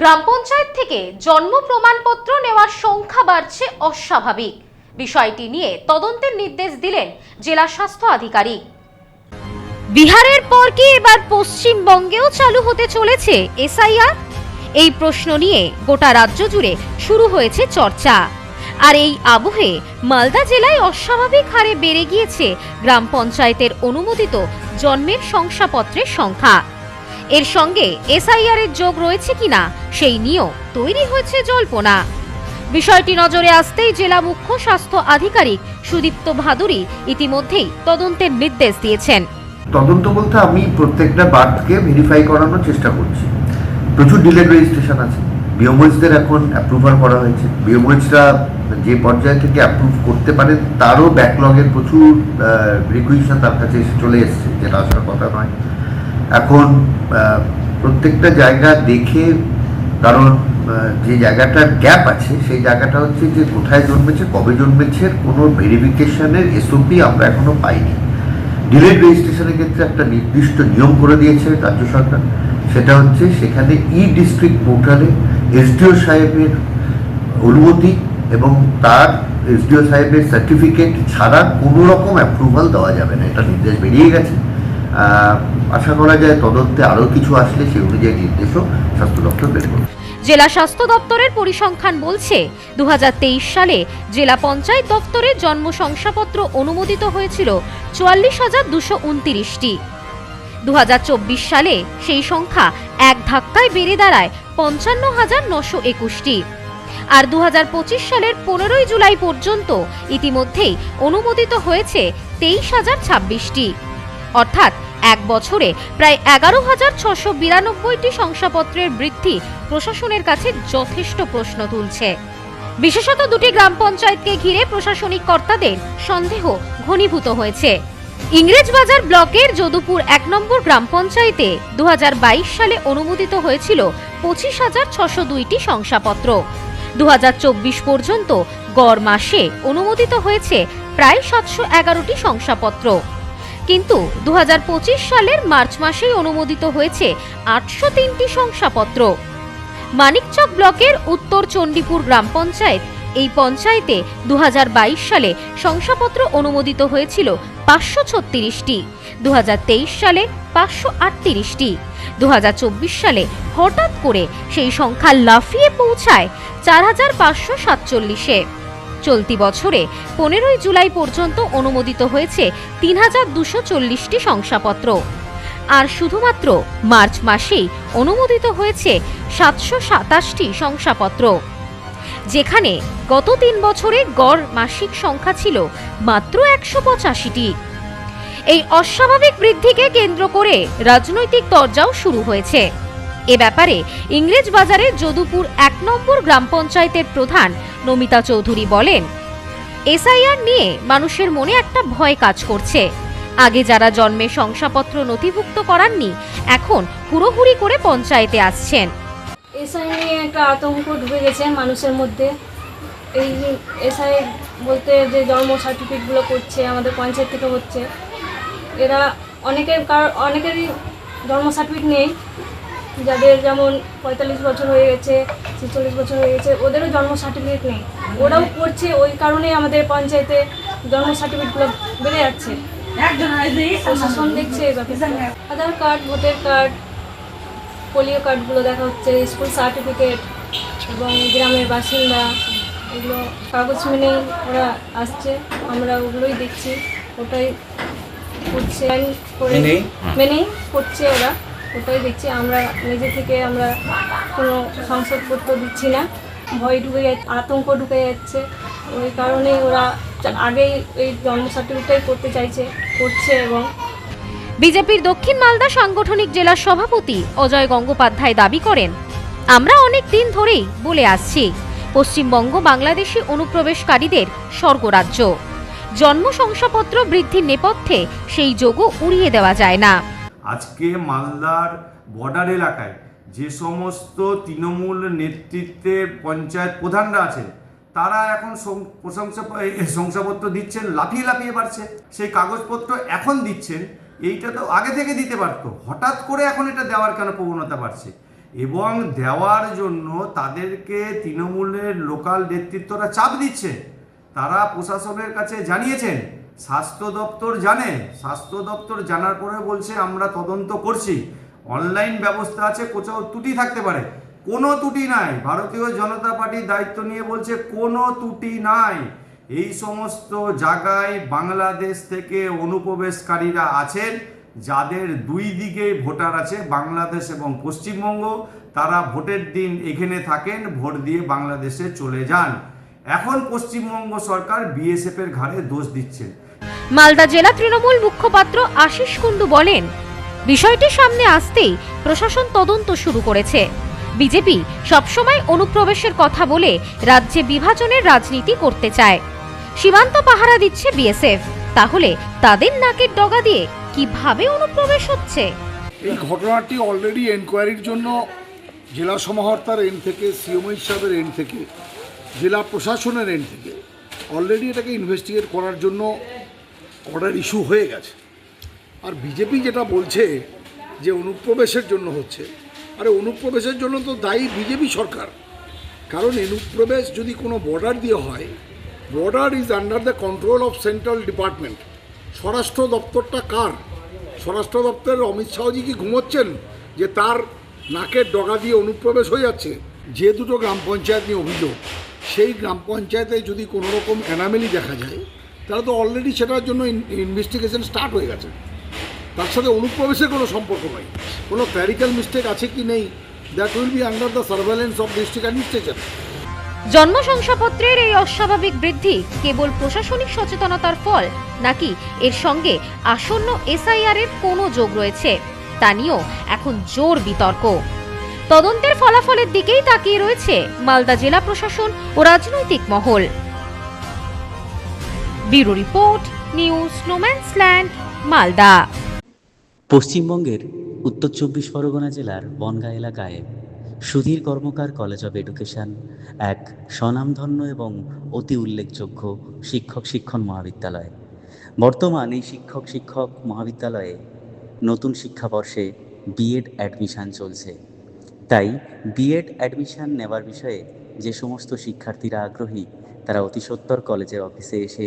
গ্রাম পঞ্চায়েত থেকে জন্ম প্রমাণপত্র নেওয়ার সংখ্যা বাড়ছে অস্বাভাবিক। বিষয়টি নিয়ে তদন্তের নির্দেশ দিলেন জেলা স্বাস্থ্য আধিকারিক। বিহারের পর কি এবার পশ্চিমবঙ্গেও চালু হতে চলেছে এসআইআর? এই প্রশ্ন নিয়ে গোটা রাজ্য জুড়ে শুরু হয়েছে চর্চা। আর এই আবহে মালদা জেলায় অস্বাভাবিক হারে বেড়ে গিয়েছে গ্রাম পঞ্চায়েতের অনুমোদিত জন্মের শংসাপত্রের সংখ্যা। এর সঙ্গে এসআইআর এর যোগ রয়েছে কিনা সেই নিয়েও তৈরি হয়েছে জল্পনা। বিষয়টি নজরে আসতেই জেলা মুখ্য স্বাস্থ্য আধিকারিক সুদীপ্ত ভাদুরী ইতিমধ্যেই তদন্তের নির্দেশ দিয়েছেন। তদন্ত বলতে আমি প্রত্যেকটা বার্থকে ভেরিফাই করানোর চেষ্টা করছি। প্রচুর ডিলেড রেজিস্ট্রেশন আছে। বিওমোজদের এখন অ্যাপ্রুভাল করা হয়েছে। বিওমোজরা যে পর্যায় থেকে অ্যাপ্রুভ করতে পারে, তারও ব্যাকলগের প্রচুর রিকুইশন তার কাছে চলে এসছে, যেটা আসার কথা নয়। এখন প্রত্যেকটা জায়গা দেখে, কারণ যে জায়গাটার গ্যাপ আছে, সেই জায়গাটা হচ্ছে যে কোথায় জন্মেছে, কবে জন্মেছে কোনো ভেরিফিকেশনের এসওপি আমরা এখনও পাইনি। ডিলেড রেজিস্ট্রেশনের ক্ষেত্রে একটা নির্দিষ্ট নিয়ম করে দিয়েছে রাজ্য সরকার। সেটা হচ্ছে সেখানে ই ডিস্ট্রিক্ট পোর্টালে এসডিও সাহেবের অনুমতি এবং তার এসডিও সাহেবের সার্টিফিকেট ছাড়া কোনো রকম অ্যাপ্রুভাল দেওয়া যাবে না। এটা নির্দেশ বেরিয়ে গেছে। আশা করা যায় তদন্তে আরও কিছু আসলে সেই অনুযায়ী নির্দেশও স্বাস্থ্য দপ্তর বের করবে। জেলা স্বাস্থ্য দপ্তরের পরিসংখ্যান বলছে দু হাজার তেইশ সালে জেলা পঞ্চায়েত দপ্তরে জন্ম শংসাপত্র অনুমোদিত হয়েছিল চুয়াল্লিশ হাজার দুশো উনতিরিশটি। দুহাজার চব্বিশ সালে সেই সংখ্যা এক ধাক্কায় বেড়ে দাঁড়ায় পঞ্চান্ন হাজার নশো একুশটি। আর দু হাজার পঁচিশ সালের পনেরোই জুলাই পর্যন্ত ইতিমধ্যেই অনুমোদিত হয়েছে তেইশ হাজার ছাব্বিশটি। অর্থাৎ এক বছরে প্রায় এগারো হাজার ছশো বিরানব্বইটি শংসাপত্রের বৃদ্ধি প্রশাসনের কাছে যথেষ্ট প্রশ্ন তুলছে। বিশেষত দুটি গ্রাম পঞ্চায়েতকে ঘিরে প্রশাসনিক কর্তাদের সন্দেহ ঘনীভূত হয়েছে। ইংরেজবাজার ব্লকের যদুপুর এক নম্বর গ্রাম পঞ্চায়েতে দু হাজার বাইশ সালে অনুমোদিত হয়েছিল পঁচিশ হাজার ছশো দুইটি শংসাপত্র। দু হাজার চব্বিশ পর্যন্ত গড় মাসে অনুমোদিত হয়েছে প্রায় সাতশো এগারোটি শংসাপত্র। কিন্তু দু হাজার পঁচিশ সালের মার্চ মাসেই অনুমোদিত হয়েছে আটশো তিনটি শংসাপত্র। মানিকচক ব্লকের উত্তর চণ্ডীপুর গ্রাম পঞ্চায়েত, এই পঞ্চায়েতে দু হাজার বাইশ সালে শংসাপত্র অনুমোদিত হয়েছিল পাঁচশো ছত্রিশটি দু হাজার তেইশ সালে পাঁচশো আটত্রিশটি দু হাজার চব্বিশ সালে হঠাৎ করে সেই সংখ্যা লাফিয়ে পৌঁছায় চার হাজার পাঁচশো সাতচল্লিশে। চলতি বছরে পনেরোই জুলাই পর্যন্ত অনুমোদিত হয়েছে তিন হাজার দুশো চল্লিশটি শংসাপত্র। আর শুধুমাত্র মার্চ মাসেই অনুমোদিত হয়েছে সাতশো সাতাশটি শংসাপত্র। যেখানে গত তিন বছরে গড় মাসিক সংখ্যা ছিল মাত্র একশো পঁচাশিটি। এই অস্বাভাবিক বৃদ্ধিকে কেন্দ্র করে রাজনৈতিক তরজাও শুরু হয়েছে। এ ব্যাপারে ইংরেজ বাজারের যদুপুর এক নম্বর গ্রাম পঞ্চায়েতের প্রধান নমিতা চৌধুরী বলেন, এসআইআর নিয়ে মানুষের মনে একটা ভয় কাজ করছে। আগে যারা জন্মে শংসাপত্র নথিভুক্ত করাননি, এখন হুড়োহুড়ি করে পঞ্চায়েতে আসছেন। এসআই নিয়ে একটা আতঙ্ক ঢুকে গেছে মানুষের মধ্যে। এই এসআই বলতে যে জন্ম সার্টিফিকেটগুলো করছে, আমাদের পঞ্চায়েত থেকে হচ্ছে। এরা অনেকের কার, অনেকেরই জন্ম সার্টিফিকেট নেই। যাদের যেমন পঁয়তাল্লিশ বছর হয়ে গেছে ছেচল্লিশ বছর হয়ে গেছে ওদেরও জন্ম সার্টিফিকেট নেই। ওরাও করছে ওই কারণেই আমাদের পঞ্চায়েতে জন্ম সার্টিফিকেটগুলো বেড়ে যাচ্ছে। প্রশাসন দেখছে Aadhaar card voter card polio কার্ডগুলো দেখা হচ্ছে স্কুল সার্টিফিকেট এবং গ্রামের বাসিন্দা এগুলো কাগজ মেনেই ওরা আসছে। আমরা ওগুলোই দেখছি ওটাই করছে। করে মেনেই? মেনেই করছে ওরা। ওটাই দেখছি, আমরা নিজে থেকে আমরা কোনো সংসদপত্র দিচ্ছি না। ভয় ঢুকে যাচ্ছে, আতঙ্ক ঢুকে যাচ্ছে। ওই কারণে ওরা আগেই এই জন্ম সার্টিফিকেটটাই করতে চাইছে, করছে এবং বিজেপির দক্ষিণ মালদা সাংগঠনিক জেলার সভাপতি অজয় গঙ্গোপাধ্যায় দাবি করেন, আমরা অনেক দিন ধরেই বলে আসছি, পশ্চিমবঙ্গ বাংলাদেশি অনুপ্রবেশকারীদের স্বর্গরাজ্য। জন্ম শংসাপত্র বৃদ্ধির নেপথ্যে সেই যোগও উড়িয়ে দেওয়া যায় না। আজকে মালদার বর্ডার এলাকায় যে সমস্ত তৃণমূল নেতৃত্বে পঞ্চায়েত প্রধানরা আছেন, তারা এখন প্রশংসা শংসাপত্র দিচ্ছেন, লাফিয়ে লাফিয়ে বাড়ছে। সেই কাগজপত্র এখন দিচ্ছেন, এইটা তো আগে থেকে দিতে পারতো। হঠাৎ করে এখন এটা দেওয়ার কেন প্রবণতা বাড়ছে? এবং দেওয়ার জন্য তাদেরকে তৃণমূলের লোকাল নেতৃত্বরা চাপ দিচ্ছে তারা প্রশাসনের কাছে জানিয়েছেন স্বাস্থ্য দপ্তর জানে, স্বাস্থ্য দপ্তর জানার পরে বলছে, আমরা তদন্ত করছি। অনলাইন ব্যবস্থা আছে, কোথাও ত্রুটি থাকতে পারে। কোনো ত্রুটি নাই। ভারতীয় জনতা পার্টি দায়িত্ব নিয়ে বলছে, কোনো ত্রুটি নাই। এই সমস্ত জায়গায় বাংলাদেশ থেকে অনুপ্রবেশকারীরা আছেন, যাদের দুই দিকে ভোটার আছে, বাংলাদেশ এবং পশ্চিমবঙ্গ। তারা ভোটের দিন এখানে থাকেন, ভোট দিয়ে বাংলাদেশে চলে যান। এখন পশ্চিমবঙ্গ সরকার বিএসএফ এর ঘাড়ে দোষ দিচ্ছে। মালদা জেলা তৃণমূল মুখপাত্র আশিস কুণ্ডু বলেন, বিষয়টি সামনে আসতেই প্রশাসন তদন্ত শুরু করেছে। বিজেপি সবসময় অনুপ্রবেশের কথা বলে রাজ্যে বিভাজনের রাজনীতি করতে চায়। সীমান্ত পাহারা দিচ্ছে বিএসএফ। তাহলে তাদের নাকের ডগা দিয়ে কীভাবে অনুপ্রবেশ হচ্ছে? এই ঘটনাটি অলরেডি এনকোয়ারির জন্য জেলা সমাহর্তার এন্ড থেকে সিএমই সাহেবের এন্ড থেকে, জেলা প্রশাসনের এন্ড থেকে অলরেডি এটাকে ইনভেস্টিগেট করার জন্য অর্ডার ইস্যু হয়ে গেছে। আর বিজেপি যেটা বলছে যে অনুপ্রবেশের জন্য হচ্ছে, আরে অনুপ্রবেশের জন্য তো দায়ী বিজেপি সরকার। কারণ অনুপ্রবেশ যদি কোনো বর্ডার দিয়ে হয় border is under the control of central department স্বরাষ্ট্র দপ্তরটা কার? স্বরাষ্ট্র দপ্তরের অমিত শাহজি কি ঘুমোচ্ছেন? যে তার নাকের ডগা দিয়ে অনুপ্রবেশ হয়ে যাচ্ছে? যে দুটো গ্রাম পঞ্চায়েত নিয়ে অভিযোগ, সেই গ্রাম পঞ্চায়েতে যদি কোনো রকম অ্যানামেলি দেখা যায় তাহলে তো অলরেডি সেটার জন্য ইনভেস্টিগেশন স্টার্ট হয়ে গেছে। তার সাথে অনুপ্রবেশের কোনো সম্পর্ক নয় কোনো ক্ল্যারিক্যাল মিস্টেক আছে কি নেই? That will be under the surveillance of district administration জন্ম শংসাপত্রের এই অস্বাভাবিক বৃদ্ধি কেবল প্রশাসনিক সচেতনতার ফল, নাকি এর সঙ্গে আসন্ন এসআইআর এর কোনো যোগ রয়েছে? তা নিয়েও এখন জোর বিতর্ক। তদন্তের ফলাফলের দিকেই তাকিয়ে রয়েছে মালদা জেলা প্রশাসন ও রাজনৈতিক মহল। ব্যুরো রিপোর্ট, নিউজ স্নোম্যান্সল্যান্ড মালদা। পশ্চিমবঙ্গের উত্তর চব্বিশ পরগনা জেলার বনগাঁ এলাকায় Sudhir Karmakar college of education এক স্বনামধন্য এবং অতি উল্লেখযোগ্য শিক্ষক শিক্ষণ মহাবিদ্যালয়। বর্তমান এই শিক্ষক শিক্ষক মহাবিদ্যালয়ে নতুন শিক্ষাবর্ষে বিএড অ্যাডমিশান চলছে। তাই বিএড অ্যাডমিশান নেওয়ার বিষয়ে যে সমস্ত শিক্ষার্থীরা আগ্রহী, তারা অতি সত্বর কলেজের অফিসে এসে